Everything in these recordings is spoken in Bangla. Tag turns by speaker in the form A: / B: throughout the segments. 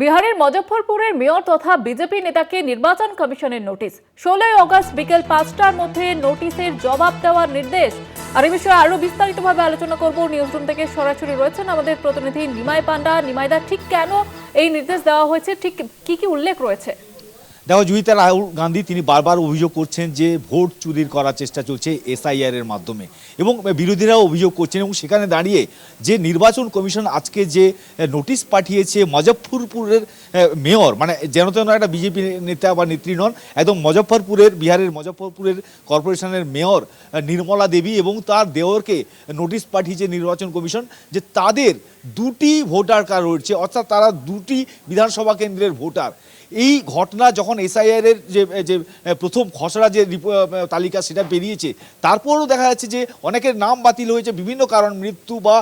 A: বিহারের মজফরপুরের মেয়র তথা বিজেপি নেতাকে নির্বাচন কমিশনের নোটিশ। ষোলোই অগস্ট বিকেল পাঁচটার মধ্যে নোটিশের জবাব দেওয়ার নির্দেশ। আর এ বিষয়ে আরও বিস্তারিতভাবে আলোচনা করব। নিউজরুম থেকে সরাসরি রয়েছেন আমাদের প্রতিনিধি নিমাই পান্ডা নিমাইদা, ঠিক কেন এই নির্দেশ দেওয়া হয়েছে? ঠিক কি কি উল্লেখ রয়েছে?
B: দেখো জুহিতা রাহুল গান্ধী তিনি বারবার অভিযোগ করছেন যে ভোট চুরির করার চেষ্টা চলছে এসআইআর এর মাধ্যমে। এবং বিরোধীরাও অভিযোগ করছেন এবং সেখানে দাঁড়িয়ে যে নির্বাচন কমিশন আজকে যে নোটিশ পাঠিয়েছে মজফরপুরের মেয়র মানে যেন তেন একটা বিজেপি নেতা বা নেত্রী নন, একদম মজফরপুরের বিহারের মজফরপুরের কর্পোরেশনের মেয়র নির্মলা দেবী এবং তার দেওরকে নোটিশ পাঠিয়েছে নির্বাচন কমিশন যে তাদের দুটি ভোটার কার্ড রয়েছে, অর্থাৎ তারা দুটি বিধানসভা কেন্দ্রের ভোটার। এই ঘটনা যখন এসআইআর এর যে যে, প্রথম খসড়া যে তালিকা সেটা বেরিয়েছে, তারপরও দেখা যাচ্ছে যে অনেকের নাম বাতিল হয়েছে, বিভিন্ন কারণ, মৃত্যু বা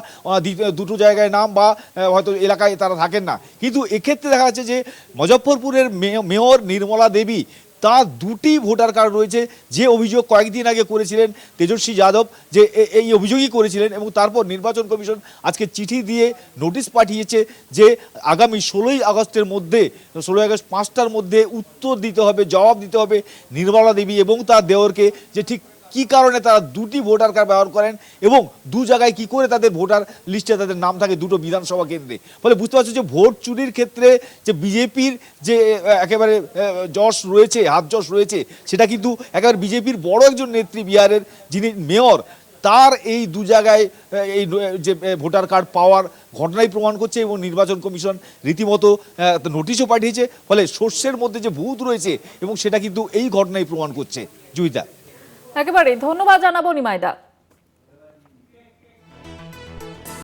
B: দুটো জায়গায় নাম বা হয়তো এলাকায় তারা থাকেন না। কিন্তু এক্ষেত্রে দেখা যাচ্ছে যে, মুজফ্ফরপুরের মেয়র নির্মলা দেবী তার দুটি ভোটার কার্ড রয়েছে, যে অভিযোগ কয়েকদিন আগে করেছিলেন তেজস্বী যাদব, যে এই অভিযোগই করেছিলেন এবং তারপর নির্বাচন কমিশন আজকে চিঠি দিয়ে নোটিশ পাঠিয়েছে যে আগামী ষোলোই আগস্টের মধ্যে, ষোলোই আগস্ট পাঁচটার মধ্যে উত্তর দিতে হবে, জবাব দিতে হবে নির্মলা দেবী এবং তার দেওরকে, যে ঠিক কি কারণে তারা দুটি ভোটার কার্ড ব্যবহার করেন এবং দু জায়গায় কি করে তাদের ভোটার লিস্টে তাদের নাম থাকে দুটো বিধানসভা কেন্দ্রে? ফলে বুঝতে পারছ যে ভোট চুরির ক্ষেত্রে যে বিজেপির যে একেবারে যশ রয়েছে, হাত যশ রয়েছে, সেটা কিন্তু একেবারে বিজেপির বড় একজন নেত্রী বিহারের যিনি মেয়র, তার এই দু জায়গায় এই যে ভোটার কার্ড পাওয়ার ঘটনাই প্রমাণ করছে এবং নির্বাচন কমিশন রীতিমতো নোটিশও পাঠিয়েছে। ফলে শস্যের মধ্যে যে ভূত রয়েছে এবং সেটা কিন্তু এই ঘটনাই প্রমাণ করছে। জুইতা
A: একেবারে ধন্যবাদ জানাব নিমাইদা।